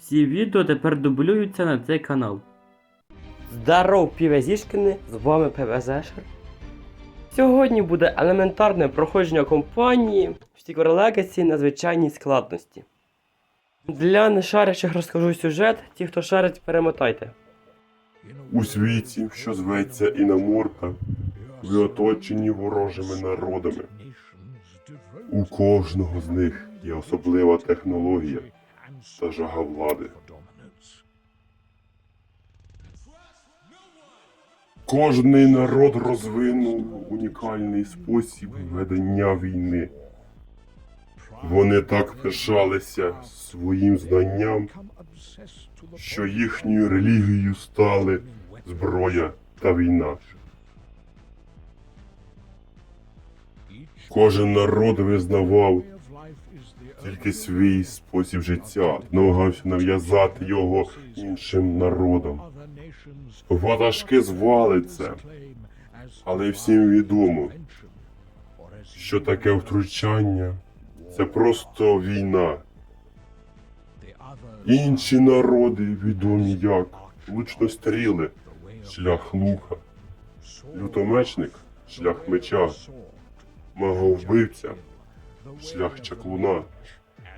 Всі відео тепер дублюються на цей канал. Здоров, півезішкини, з вами ПВЗшер. Сьогодні буде елементарне проходження компанії в Secret Legacy на звичайній складності. Для нешарячих розкажу сюжет, ті, хто шарить, перемотайте. У світі, що зветься Інаморта, ви оточені ворожими народами. У кожного з них є особлива технологія та жага влади. Кожний народ розвинув унікальний спосіб ведення війни. Вони так пишалися своїм знанням, що їхньою релігією стали зброя та війна. Кожен народ визнавав тільки свій спосіб життя, намагався нав'язати його іншим народам. Ватажки звали це, але всім відомо, що таке втручання це просто війна. Інші народи відомі як лучностріли, шлях лука, лютомечник, шлях меча, маговбивця, шлях чаклуна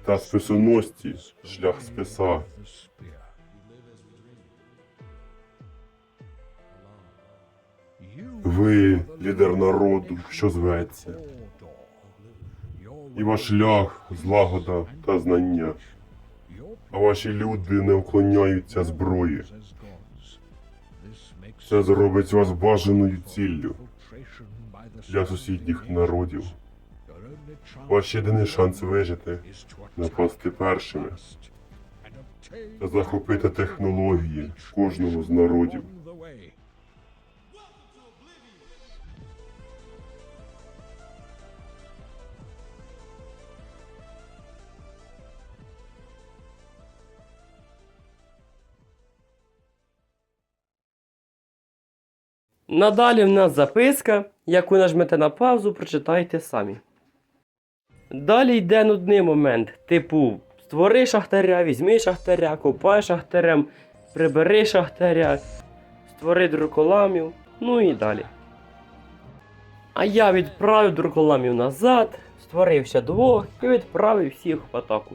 та списоносці, шлях списа. Ви лідер народу, що зветься, і ваш шлях злагода та знання. А ваші люди не вклоняються зброї. Це зробить вас бажаною ціллю для сусідніх народів. Ваш єдиний шанс вижити напасти першими та захопити технології кожного з народів. Надалі в нас записка, яку нажмете на паузу, прочитайте самі. Далі йде нудний момент, типу створи шахтаря, візьми шахтаря, копай шахтарем, прибери шахтаря, створи друколамів, ну і далі. А я відправив друколамів назад, створив ще двох і відправив всіх в атаку.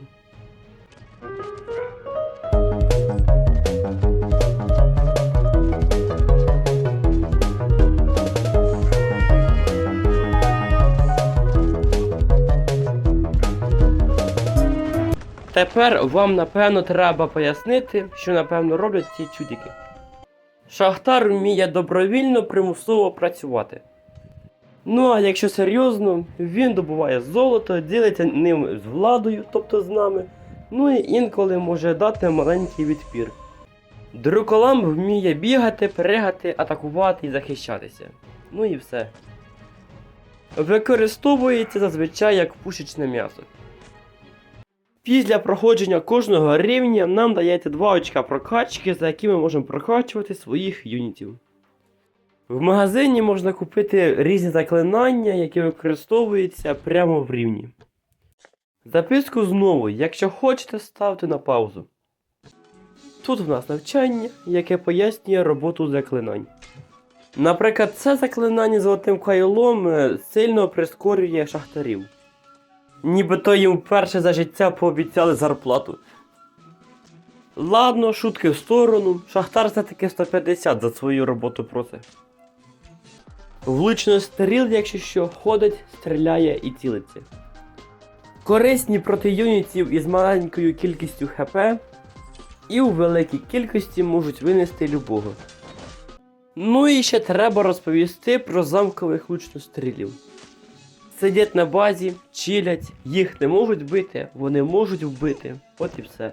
Тепер вам напевно треба пояснити, що напевно роблять ці чудики. Шахтар вміє добровільно примусово працювати. Ну а якщо серйозно, він добуває золото, ділиться ним з владою, тобто з нами, ну і інколи може дати маленький відпір. Друколам вміє бігати, пригати, атакувати і захищатися. Ну і все. Використовується зазвичай як пушечне м'ясо. Після проходження кожного рівня нам дається 2 очка прокачки, за які ми можемо прокачувати своїх юнітів. В магазині можна купити різні заклинання, які використовуються прямо в рівні. Записку знову, якщо хочете, ставте на паузу. Тут в нас навчання, яке пояснює роботу заклинань. Наприклад, це заклинання золотим кайлом е, сильно прискорює шахтарів. Нібито їм вперше за життя пообіцяли зарплату. Ладно, шутки в сторону. Шахтар все-таки 150 за свою роботу просить. Влучно стріл, якщо що, ходить, стріляє і цілиться. Корисні проти юнітів із маленькою кількістю ХП і у великій кількості можуть винести любого. Ну і ще треба розповісти про замкових лучнострілів. Сидять на базі, чилять, їх не можуть бити, вони можуть вбити. От і все.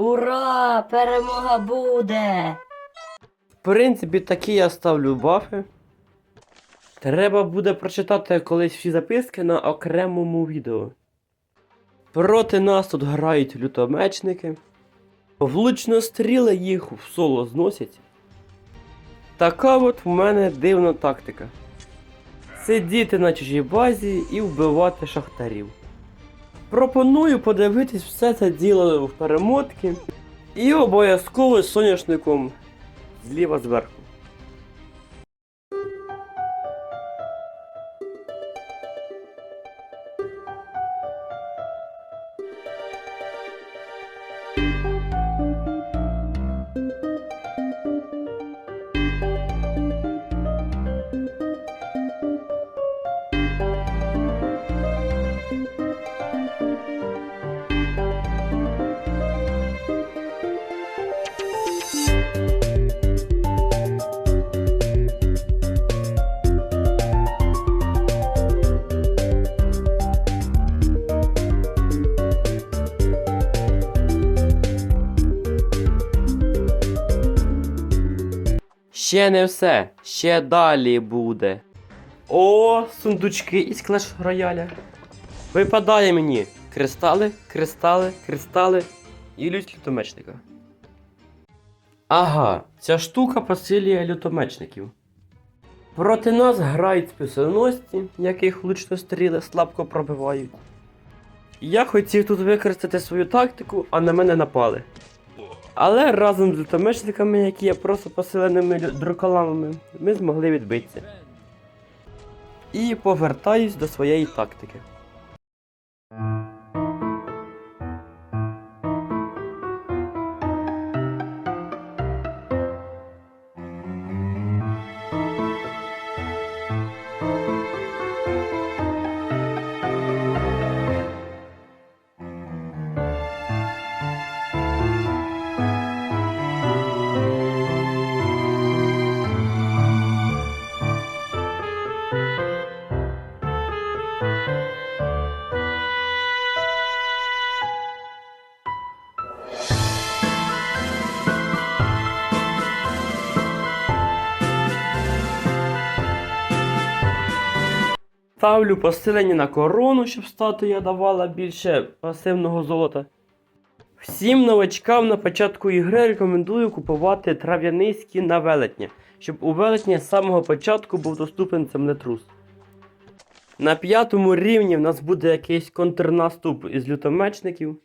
Ура! Перемога буде! В принципі, такі я ставлю бафи. Треба буде прочитати колись всі записки на окремому відео. Проти нас тут грають лютомечники. Влучно стріли їх в соло зносять. Така от в мене дивна тактика. Сидіти на чужій базі і вбивати шахтарів. Пропоную подивитись все це діло в перемотки і обов'язково соняшником зліва зверху. Ще не все, ще далі буде. О, сундучки із клеш рояля. Випадає мені кристали, кристали, кристали і лють лютомечника. Ага, ця штука посилює лютомечників. Проти нас грають списоносці, яких лучно стріли слабко пробивають. Я хотів тут використати свою тактику, а на мене напали. Але разом з лютомечниками, які є просто посиленими лю- ми змогли відбитися. І повертаюсь до своєї тактики. Ставлю посилення на корону, щоб статуя давала більше пасивного золота. Всім новачкам на початку ігри рекомендую купувати трав'яний скін на велетня, щоб у велетня з самого початку був доступен землетрус. На п'ятому рівні в нас буде якийсь контрнаступ із лютомечників.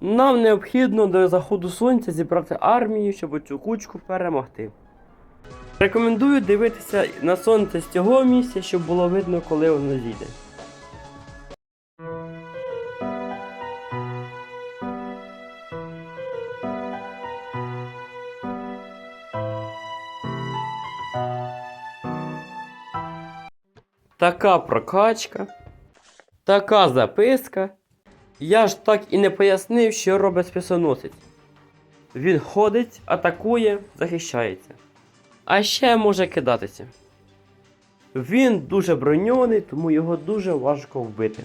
Нам необхідно до заходу сонця зібрати армію, щоб цю кучку перемогти. Рекомендую дивитися на сонце з цього місця, щоб було видно, коли воно зійде. Така прокачка. Така записка. Я ж так і не пояснив, що робить списоносець. Він ходить, атакує, захищається. А ще може кидатися. Він дуже броньований, тому його дуже важко вбити.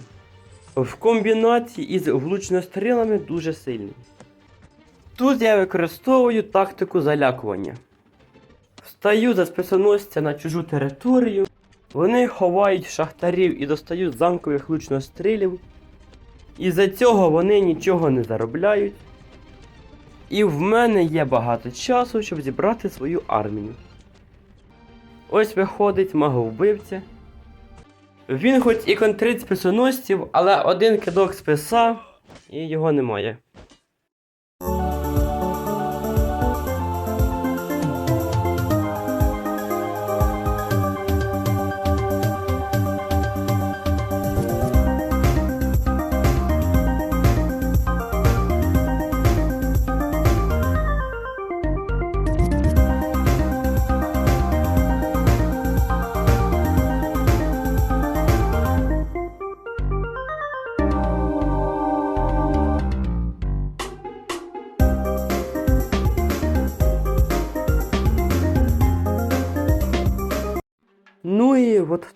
В комбінації із влучнострілами дуже сильний. Тут я використовую тактику залякування. Встаю за списоносця на чужу територію. Вони ховають шахтарів і достають замкових лучнострілів. І за цього вони нічого не заробляють. І в мене є багато часу, щоб зібрати свою армію. Ось виходить маговбивця. Він хоч і контрить списоносців, але один кидок списа і його немає.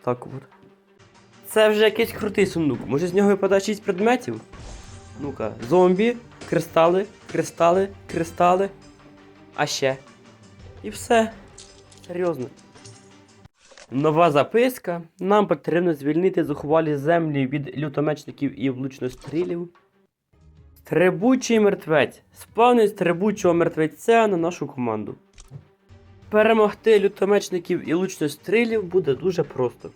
Так от. Це вже якийсь крутий сундук. Може з нього випадає 6 предметів? Ну-ка, зомбі, кристали, кристали, кристали. А ще. І все. Серйозно. Нова записка. Нам потрібно звільнити зухвалі землі від лютомечників і влучнострілів. Стрибучий мертвець. Спавнить стрибучого мертвеця на нашу команду. Перемогти лютомечників і лучнострілів буде дуже просто.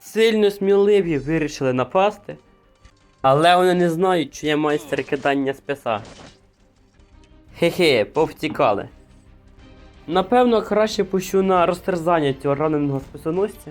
Сильно сміливі вирішили напасти, але вони не знають, що я майстер кидання списа. Хе-хе, повтікали. Напевно, краще пущу на розтерзання цього раненого списоносця.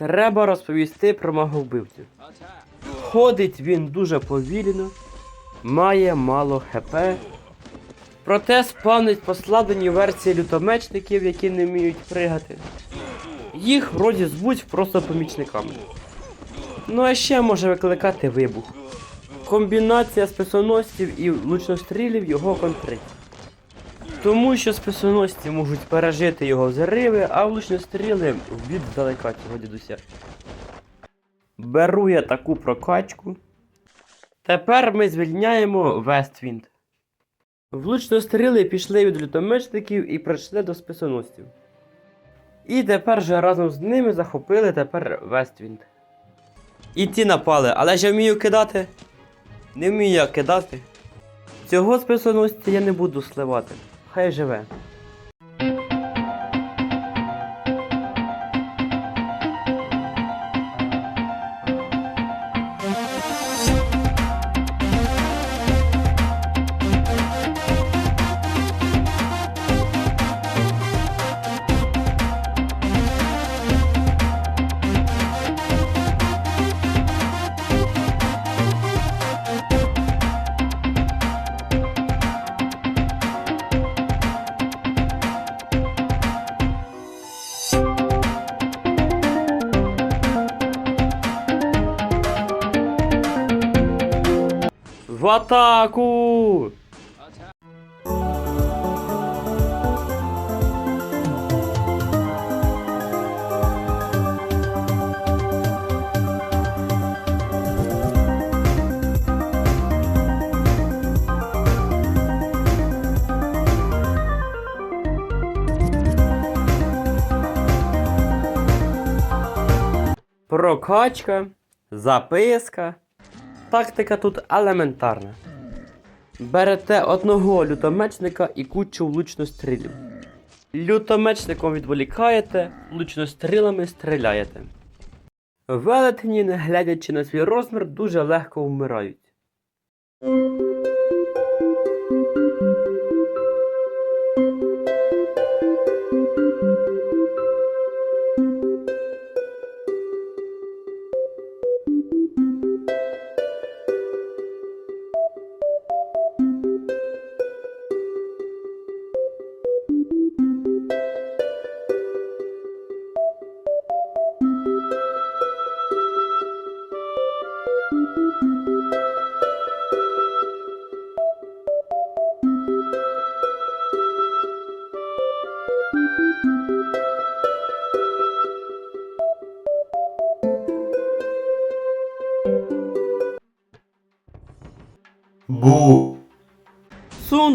Треба розповісти про мого вбивцю. Ходить він дуже повільно, має мало ХП. Проте спавнить послаблені версії лютомечників, які не вміють пригати. Їх вроді звуть просто помічниками. Ну а ще може викликати вибух. Комбінація списоносців і лучнострілів його контрить. Тому що списоносці можуть пережити його взриви, а влучностріли вб'ють здалека цього дідуся. Беру я таку прокачку. Тепер ми звільняємо Вествінд. Влучностріли пішли від лютомечників і прийшли до списоносців. І тепер же разом з ними захопили тепер Вествінд. І ті напали, але ж я вмію кидати. Не вмію я кидати. Цього списоносця я не буду сливати. Хай живе. Атаку! Прокачка, записка. Тактика тут елементарна. Берете одного лютомечника і кучу влучнострілів. Лютомечником відволікаєте, влучнострілами стріляєте. Велетні, не глядячи на свій розмір, дуже легко вмирають.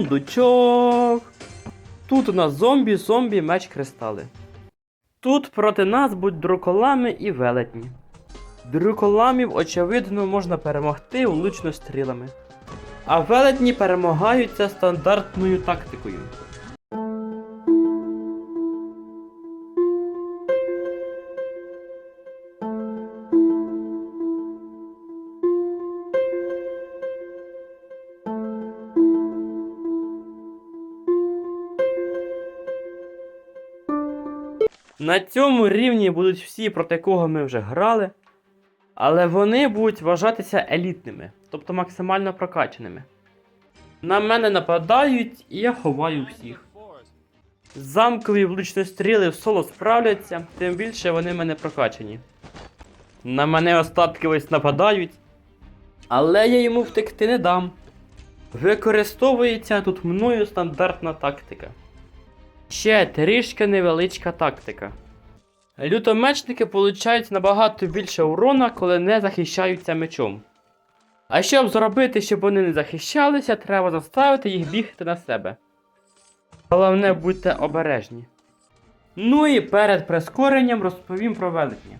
Сундучок. Тут у нас зомбі, зомбі, меч кристали. Тут проти нас будуть друколами і велетні. Друколамів, очевидно, можна перемогти влучно стрілами. А велетні перемагаються стандартною тактикою. На цьому рівні будуть всі, проти кого ми вже грали, але вони будуть вважатися елітними, тобто максимально прокачаними. На мене нападають, і я ховаю всіх. Замкові влучні стріли в соло справляться, тим більше вони в мене прокачані. На мене остатки ось нападають, але я йому втекти не дам. Використовується тут мною стандартна тактика. Ще трішки невеличка тактика. Лютомечники получають набагато більше урона, коли не захищаються мечом. А щоб зробити, щоб вони не захищалися, треба заставити їх бігти на себе. Головне будьте обережні. Ну і перед прискоренням розповім про велетня.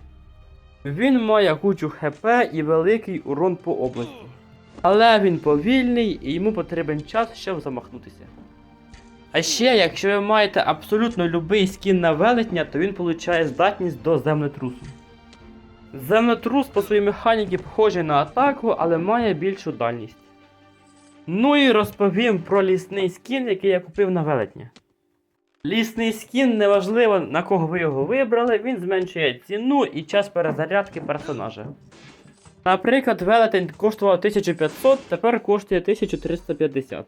Він має кучу ХП і великий урон по області. Але він повільний і йому потрібен час, щоб замахнутися. А ще, якщо ви маєте абсолютно любий скін на велетня, то він получає здатність до землетрусу. Землетрус по своїй механіці похожий на атаку, але має більшу дальність. Ну і розповім про лісний скін, який я купив на велетня. Лісний скін, неважливо на кого ви його вибрали, він зменшує ціну і час перезарядки персонажа. Наприклад, велетень коштував 1500, тепер коштує 1350.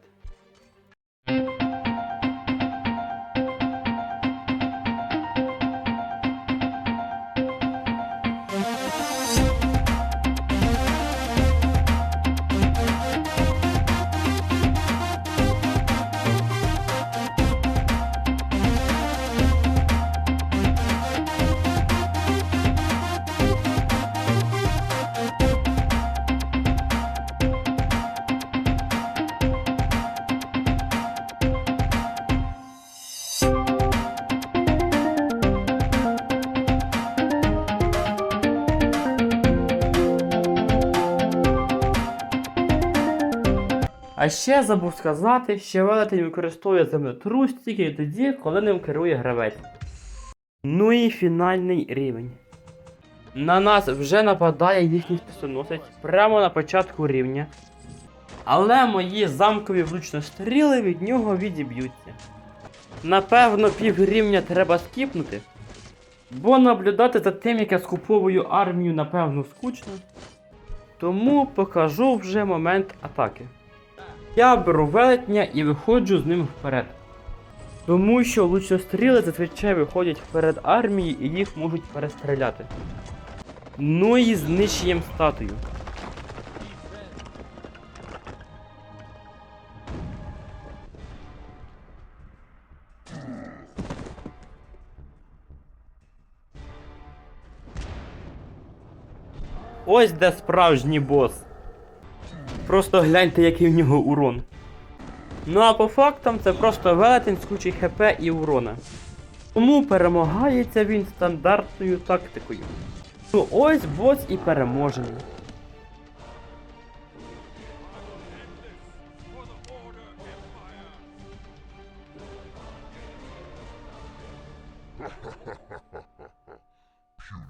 А ще забув сказати, що велетень використовує землетрус тільки тоді, коли ним керує гравець. Ну і фінальний рівень. На нас вже нападає їхній списоносець прямо на початку рівня. Але мої замкові влучностріли від нього відіб'ються. Напевно, пів рівня треба скіпнути. Бо наблюдати за тим, як я скуповую армію, напевно, скучно. Тому покажу вже момент атаки. Я беру велетня і виходжу з ним вперед. Тому що лучостріли зазвичай виходять вперед армії і їх можуть перестріляти. Ну і знищуємо статую. Ось де справжній бос. Просто гляньте, який в нього урон. Ну а по фактам це просто велетень з кучі ХП і урона. Тому перемагається він стандартною тактикою. Ну ось бос і переможений.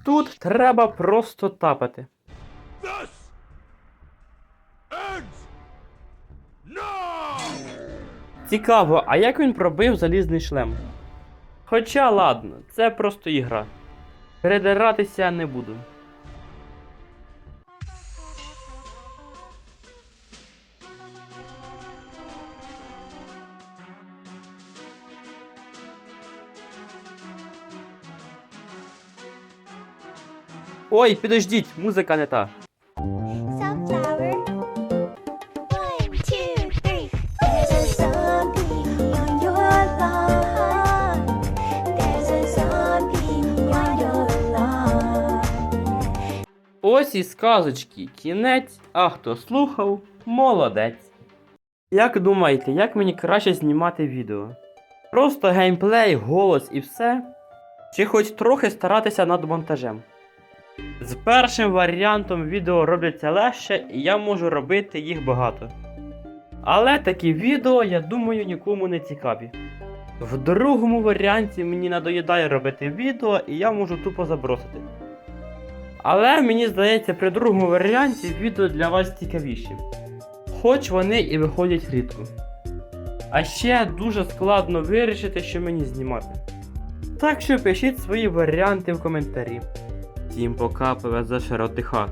Тут треба просто тапати. Цікаво, а як він пробив залізний шлем? Хоча ладно, це просто ігра. Передиратися не буду. Ой, підождіть, музика не та. Ось і сказочки, кінець, а хто слухав, молодець. Як думаєте, як мені краще знімати відео? Просто геймплей, голос і все? Чи хоч трохи старатися над монтажем? З першим варіантом відео робляться легше, і я можу робити їх багато. Але такі відео, я думаю, нікому не цікаві. В другому варіанті мені надоїдає робити відео, і я можу тупо забросити. Але мені здається, при другому варіанті відео для вас цікавіші. Хоч вони і виходять рідко. А ще дуже складно вирішити, що мені знімати. Так що пишіть свої варіанти в коментарі. Всім пока, ПВЗ Широтиха.